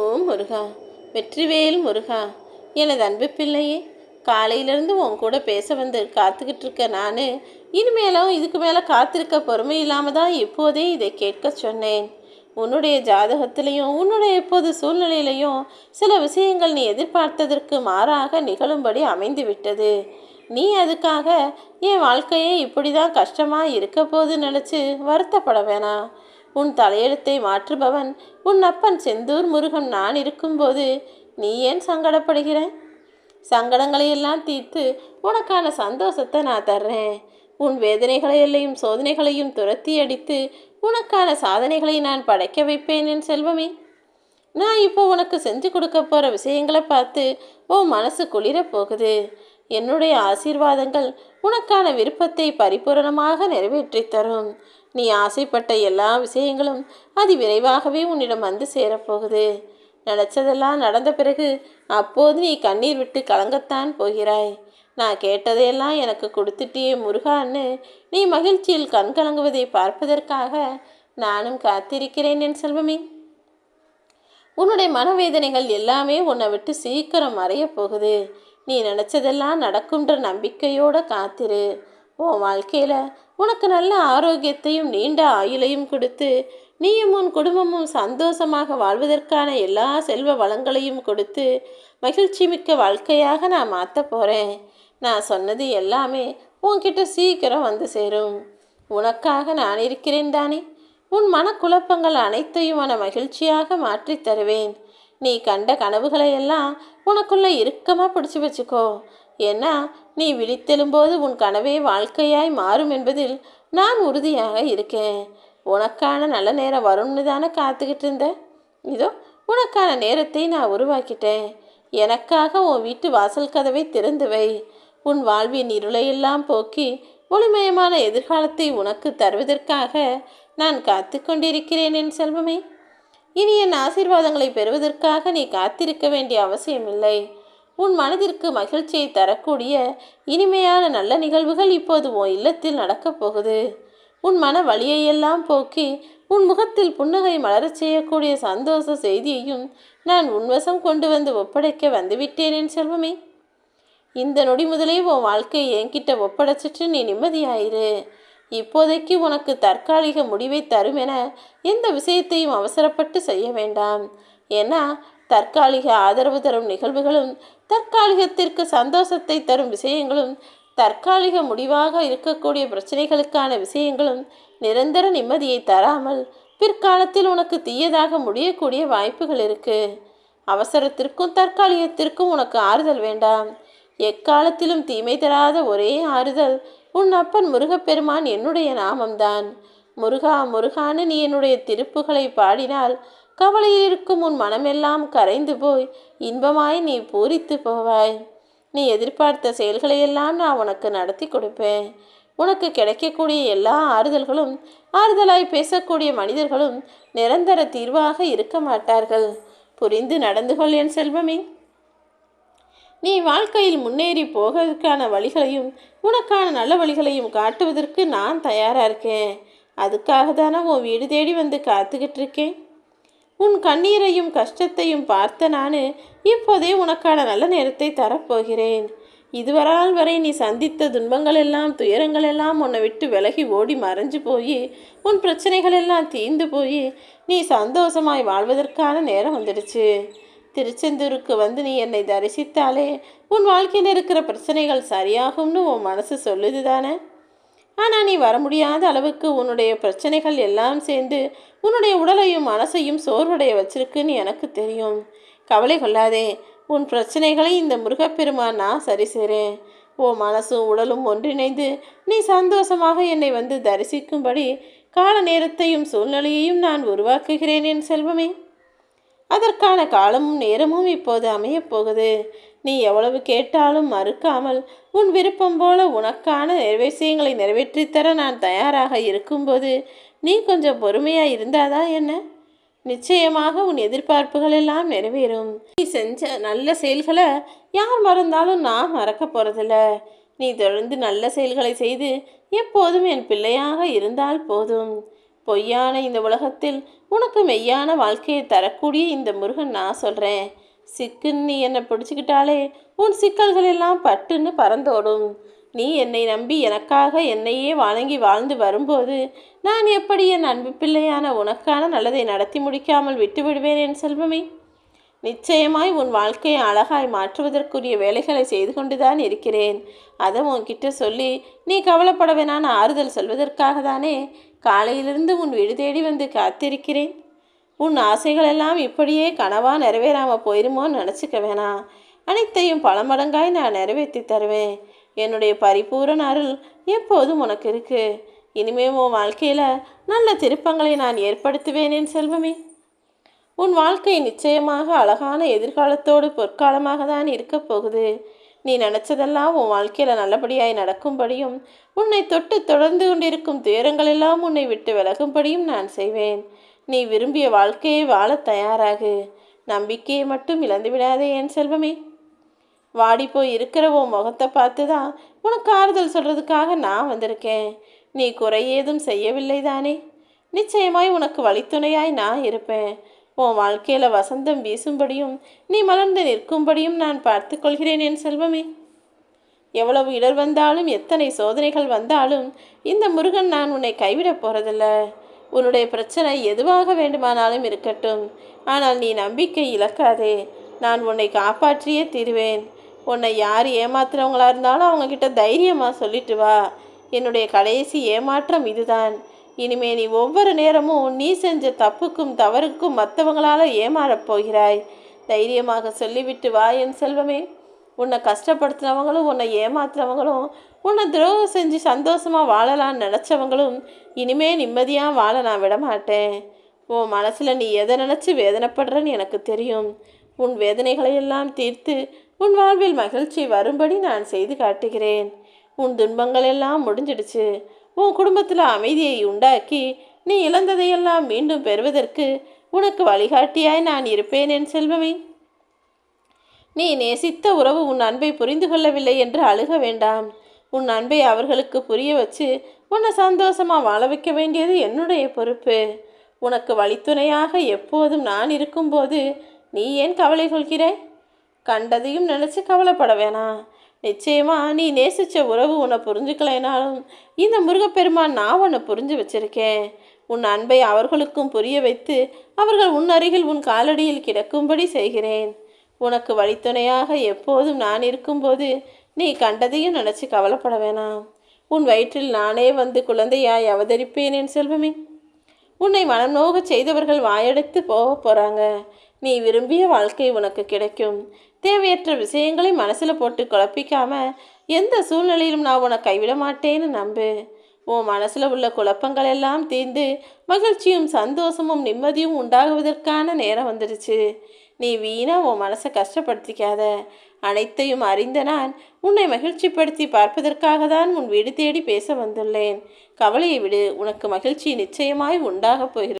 ஓம் முருகா வெற்றிவேல் முருகா. எனது அன்பு பிள்ளையே காலையிலேருந்து உன் கூட பேச வந்து காத்துக்கிட்டு இருக்க நான் இனிமேலும் இதுக்கு மேலே காத்திருக்க பொறுமை இல்லாமல் தான் இப்போதே இதை கேட்க சொன்னேன். உன்னுடைய ஜாதகத்திலையும் உன்னுடைய இப்போது சூழ்நிலையிலையும் சில விஷயங்கள் நீ எதிர்பார்த்ததற்கு மாறாக நிகழும்படி அமைந்து விட்டது. நீ அதுக்காக என் வாழ்க்கையே இப்படி தான் கஷ்டமாக இருக்க போது நினச்சி வருத்தப்பட வேணாம். உன் தலையெழுத்தை மாற்றுபவன் உன் அப்பன் செந்தூர் முருகன் நான் இருக்கும்போது நீ ஏன் சங்கடப்படுகிற சங்கடங்களையெல்லாம் தீர்த்து உனக்கான சந்தோஷத்தை நான் தர்றேன். உன் வேதனைகளையெல்லாம் சோதனைகளையும் துரத்தி அடித்து உனக்கான சாதனைகளை நான் படைக்க வைப்பேன் என் செல்வமே. நான் இப்போ உனக்கு செஞ்சு கொடுக்க போகிற விஷயங்களை பார்த்து உன் மனசு குளிரப் போகுது. என்னுடைய ஆசீர்வாதங்கள் உனக்கான விருப்பத்தை பரிபூரணமாக நிறைவேற்றித் தரும். நீ ஆசைப்பட்ட எல்லா விஷயங்களும் அதி விரைவாகவே உன்னிடம் வந்து சேரப்போகுது. நினச்சதெல்லாம் நடந்த பிறகு அப்போது நீ கண்ணீர் விட்டு கலங்கத்தான் போகிறாய். நான் கேட்டதையெல்லாம் எனக்கு கொடுத்துட்டியே முருகான்னு நீ மகிழ்ச்சியில் கண் கலங்குவதை பார்ப்பதற்காக நானும் காத்திருக்கிறேன் என் செல்வமே. உன்னுடைய மனவேதனைகள் எல்லாமே உன்னை விட்டு சீக்கிரம் மறையப் போகுது. நீ நினச்சதெல்லாம் நடக்கும்ன்ற நம்பிக்கையோடு காத்திரு. உன் வாழ்க்கையில் உனக்கு நல்ல ஆரோக்கியத்தையும் நீண்ட ஆயுளையும் கொடுத்து நீயும் உன் குடும்பமும் சந்தோஷமாக வாழ்வதற்கான எல்லா செல்வ வளங்களையும் கொடுத்து மகிழ்ச்சி மிக்க வாழ்க்கையாக நான் மாற்ற போகிறேன் நான் சொன்னது எல்லாமே உன்கிட்ட சீக்கிரம் வந்து சேரும். உனக்காக நான் இருக்கிறேன் தானே. உன் மனக்குழப்பங்கள் அனைத்தையும் மன மகிழ்ச்சியாக மாற்றித் தருவேன். நீ கண்ட கனவுகளையெல்லாம் உனக்குள்ளே இறுக்கமாக பிடிச்சி வச்சுக்கோ. ஏன்னா நீ விழித்தெழும்போது உன் கனவே வாழ்க்கையாய் மாறும் என்பதில் நான் உறுதியாக இருக்கேன். உனக்கான நல்ல நேரம் வரும்னு தானே காத்துக்கிட்டு இருந்த? இதோ உனக்கான நேரத்தை நான் உருவாக்கிட்டேன். எனக்காக உன் வீட்டு வாசல் கதவை திறந்து வை. உன் வாழ்வின் இருளையெல்லாம் போக்கி ஒளிமயமான எதிர்காலத்தை உனக்கு தருவதற்காக நான் காத்து கொண்டிருக்கிறேன் என் செல்வமே. இனி என் ஆசீர்வாதங்களை பெறுவதற்காக நீ காத்திருக்க வேண்டிய அவசியமில்லை. உன் மனதிற்கு மகிழ்ச்சியை தரக்கூடிய இனிமையான நல்ல நிகழ்வுகள் இப்போது உன் இல்லத்தில் நடக்கப் போகுது. உன் மன வழியையெல்லாம் போக்கி உன் முகத்தில் புன்னகை மலரச் செய்யக்கூடிய சந்தோஷ செய்தியையும் நான் உன்வசம் கொண்டு வந்து ஒப்படைக்க வந்துவிட்டேன் என் செல்வமே. இந்த நொடி முதலே உன் வாழ்க்கையை என்கிட்ட ஒப்படைச்சிட்டு நீ நிம்மதியாயிரு. இப்போதைக்கு உனக்கு தற்காலிக முடிவை தரும் என எந்த விஷயத்தையும் அவசரப்பட்டு செய்ய வேண்டாம். ஏன்னா தற்காலிக ஆதரவு தரும் நிகழ்வுகளும் தற்காலிகத்திற்கு சந்தோஷத்தை தரும் விஷயங்களும் தற்காலிக முடிவாக இருக்கக்கூடிய பிரச்சனைகளுக்கான விஷயங்களும் நிரந்தர நிம்மதியை தராமல் பிற்காலத்தில் உனக்கு தீயதாக முடியக்கூடிய வாய்ப்புகள் இருக்கு. அவசரத்திற்கும் தற்காலிகத்திற்கும் உனக்கு ஆறுதல் வேண்டாம். எக்காலத்திலும் தீமை தராத ஒரே ஆறுதல் உன் அப்பன் முருகப்பெருமான் என்னுடைய நாமம்தான். முருகா முருகான்னு நீ என்னுடைய திருப்புகளை பாடினால் கவலையில் இருக்கும் உன் மனமெல்லாம் கரைந்து போய் இன்பமாய் நீ பூரித்து போவாய். நீ எதிர்பார்த்த செயல்களையெல்லாம் நான் உனக்கு நடத்தி கொடுப்பேன். உனக்கு கிடைக்கக்கூடிய எல்லா ஆறுதல்களும் ஆறுதலாய் பேசக்கூடிய மனிதர்களும் நிரந்தர தீர்வாக இருக்க மாட்டார்கள். புரிந்து நடந்து கொள் என் செல்வமே. நீ வாழ்க்கையில் முன்னேறி போவதற்கான வழிகளையும் உனக்கான நல்ல வழிகளையும் காட்டுவதற்கு நான் தயாராக இருக்கேன். அதுக்காக தானே உன் வீடு தேடி வந்து காத்துக்கிட்டு இருக்கேன். உன் கண்ணீரையும் கஷ்டத்தையும் பார்த்த நான் இப்போதே உனக்கான நல்ல நேரத்தை தரப்போகிறேன். இதுவரால் வரை நீ சந்தித்த துன்பங்கள் எல்லாம் துயரங்கள் எல்லாம் உன்னை விட்டு விலகி ஓடி மறைஞ்சு போய் உன் பிரச்சனைகள் எல்லாம் தீர்ந்து போய் நீ சந்தோஷமாய் வாழ்வதற்கான நேரம் வந்துடுச்சு. திருச்செந்தூருக்கு வந்து நீ என்னை தரிசித்தாலே உன் வாழ்க்கையில் இருக்கிற பிரச்சனைகள் சரியாகும்னு உன் மனசு சொல்லுது தானே ஆனால் நீ வர முடியாத அளவுக்கு உன்னுடைய பிரச்சனைகள் எல்லாம் சேர்ந்து உன்னுடைய உடலையும் மனசையும் சோர்வடைய வச்சிருக்குன்னு எனக்கு தெரியும். கவலை கொள்ளாதே. உன் பிரச்சனைகளை இந்த முருகப்பெருமான் நான் சரி செய்கிறேன் ஓ மனசும் உடலும் ஒன்றிணைந்து நீ சந்தோஷமாக என்னை வந்து தரிசிக்கும்படி கால நேரத்தையும் சூழ்நிலையையும் நான் உருவாக்குகிறேன் என் செல்வமே. அதற்கான காலமும் நேரமும் இப்போது அமையப்போகுது நீ எவ்வளவு கேட்டாலும் மறுக்காமல் உன் விருப்பம் போல உனக்கான விஷயங்களை நிறைவேற்றித் தர நான் தயாராக இருக்கும்போது நீ கொஞ்சம் பொறுமையாக இருந்தாதான் என்ன? நிச்சயமாக உன் எதிர்பார்ப்புகள் எல்லாம் நிறைவேறும். நீ செஞ்ச நல்ல செயல்களை யார் மறந்தாலும் நான் மறக்க போகிறதில்ல நீ தொடர்ந்து நல்ல செயல்களை செய்து எப்போதும் என் பிள்ளையாக இருந்தால் போதும். பொய்யான இந்த உலகத்தில் உனக்கு மெய்யான வாழ்க்கையை தரக்கூடிய இந்த முருகன் நான் சொல்கிறேன் சிக்குன்னு நீ என்னை பிடிச்சிக்கிட்டாலே உன் சிக்கல்கள் எல்லாம் பட்டுன்னு பறந்தோடும். நீ என்னை நம்பி எனக்காக என்னையே வணங்கி வாழ்ந்து வரும்போது நான் எப்படி என் அன்பு பிள்ளையான உனக்கான நல்லதை நடத்தி முடிக்காமல் விட்டு விடுவேன் என் செல்வமே? நிச்சயமாய் உன் வாழ்க்கையை அழகாய் மாற்றுவதற்குரிய வேலைகளை செய்து கொண்டுதான் இருக்கிறேன். அதை உன்கிட்ட சொல்லி நீ கவலைப்பட வேணான்னு ஆறுதல் சொல்வதற்காக தானே காலையிலிருந்து உன் வீடு தேடி வந்து காத்திருக்கிறேன். உன் ஆசைகளெல்லாம் இப்படியே கனவாக நிறைவேறாமல் போயிருமோன்னு நினச்சிக்க வேணாம். அனைத்தையும் பல மடங்காய் நான் நிறைவேற்றி தருவேன். என்னுடைய பரிபூரண அருள் எப்போதும் உனக்கு இருக்கு. இனிமே உன் வாழ்க்கையில் நல்ல திருப்பங்களை நான் ஏற்படுத்துவேனேன் செல்வமே. உன் வாழ்க்கை நிச்சயமாக அழகான எதிர்காலத்தோடு பொற்காலமாக தான் இருக்கப் போகுது. நீ நினச்சதெல்லாம் உன் வாழ்க்கையில் நல்லபடியாய் நடக்கும்படியும் உன்னை தொட்டு தொடர்ந்து கொண்டிருக்கும் துயரங்களெல்லாம் உன்னை விட்டு விலகும்படியும் நான் செய்வேன். நீ விரும்பிய வாழ்க்கையை வாழ தயாராகு. நம்பிக்கையை மட்டும் இழந்து விடாதே என் செல்வமே. வாடி போய் இருக்கிற உன் முகத்தை பார்த்து தான் உனக்கு ஆறுதல் சொல்கிறதுக்காக நான் வந்திருக்கேன். நீ குறை ஏதும் செய்யவில்லை தானே நிச்சயமாய் உனக்கு வழித்துணையாய் நான் இருப்பேன். உன் வாழ்க்கையில் வசந்தம் வீசும்படியும் நீ மலர்ந்து நிற்கும்படியும் நான் பார்த்து கொள்கிறேன் என் செல்வமே. எவ்வளவு இடர் வந்தாலும் எத்தனை சோதனைகள் வந்தாலும் இந்த முருகன் நான் உன்னை கைவிடப் போகிறதில்ல உன்னுடைய பிரச்சனை எதுவாக வேண்டுமானாலும் இருக்கட்டும். ஆனால் நீ நம்பிக்கை இழக்காதே. நான் உன்னை காப்பாற்றியே தீருவேன். உன்னை யார் ஏமாத்துறவங்களா இருந்தாலும் அவங்கக்கிட்ட தைரியமாக சொல்லிட்டு வா. என்னுடைய கடைசி ஏமாற்றம் இதுதான். இனிமே நீ ஒவ்வொரு நேரமும் நீ செஞ்ச தப்புக்கும் தவறுக்கும் மற்றவங்களால ஏமாறப் போகிறாய். தைரியமாக சொல்லிவிட்டு வா என் செல்வமே. உன்னை கஷ்டப்படுத்தினவங்களும் உன்னை ஏமாத்துறவங்களும் உன்னை துரோகம் செஞ்சு சந்தோஷமாக வாழலான்னு நினச்சவங்களும் இனிமே நிம்மதியாக வாழ நான் விட மாட்டேன் உன் மனசில் நீ எதை நினச்சி வேதனைப்படுறன்னு எனக்கு தெரியும். உன் வேதனைகளையெல்லாம் தீர்த்து உன் வாழ்வில் மகிழ்ச்சி வரும்படி நான் செய்து காட்டுகிறேன். உன் துன்பங்கள் எல்லாம் முடிஞ்சிடுச்சு. உன் குடும்பத்தில் அமைதியை உண்டாக்கி நீ இழந்ததையெல்லாம் மீண்டும் பெறுவதற்கு உனக்கு வழிகாட்டியாய் நான் இருப்பேன் என் செல்வமே. நீ நேசித்த உறவு உன் அன்பை புரிந்து கொள்ளவில்லை என்று அழுக வேண்டாம். உன் அன்பை அவர்களுக்கு புரிய வச்சு உன்னை சந்தோஷமாக வாழ வைக்க வேண்டியது என்னுடைய பொறுப்பு. உனக்கு வழித்துணையாக எப்போதும் நான் இருக்கும்போது நீ ஏன் கவலை கொள்கிறாய்? கண்டதையும் நினச்சி கவலைப்பட வேணாம். நிச்சயமா நீ நேசித்த உறவு உன்னை புரிஞ்சுக்கலைனாலும் இந்த முருகப்பெருமான் நான் உன்னை புரிஞ்சு வச்சிருக்கேன். உன் அன்பை அவர்களுக்கும் புரிய வைத்து அவர்கள் உன் அருகில் உன் காலடியில் கிடக்கும்படி செய்கிறேன். உனக்கு வழித்துணையாக எப்போதும் நான் இருக்கும்போது நீ கண்டதையும் நினச்சி கவலைப்பட வேணாம். உன் வயிற்றில் நானே வந்து குழந்தையாய் அவதரிப்பேன் என் செல்வமே. உன்னை மனம் நோக செய்தவர்கள் வாயடைத்து போக போகிறாங்க நீ விரும்பிய வாழ்க்கை உனக்கு கிடைக்கும். தேவையற்ற விஷயங்களை மனசில் போட்டு குழப்பிக்காம எந்த சூழ்நிலையிலும் நான் உன்னை கைவிட மாட்டேன்னு நம்பு. உன் மனசில் உள்ள குழப்பங்கள் எல்லாம் தீர்ந்து மகிழ்ச்சியும் சந்தோஷமும் நிம்மதியும் உண்டாகுவதற்கான நேரம் வந்துடுச்சு. நீ வீணா உன் மனசை கஷ்டப்படுத்திக்காத. அனைத்தையும் அறிந்த நான் உன்னை மகிழ்ச்சிப்படுத்தி பார்ப்பதற்காக தான் உன் வீடு தேடி பேச வந்துள்ளேன். கவலையை விடு உனக்கு மகிழ்ச்சி நிச்சயமாய் உண்டாகப் போகிறது.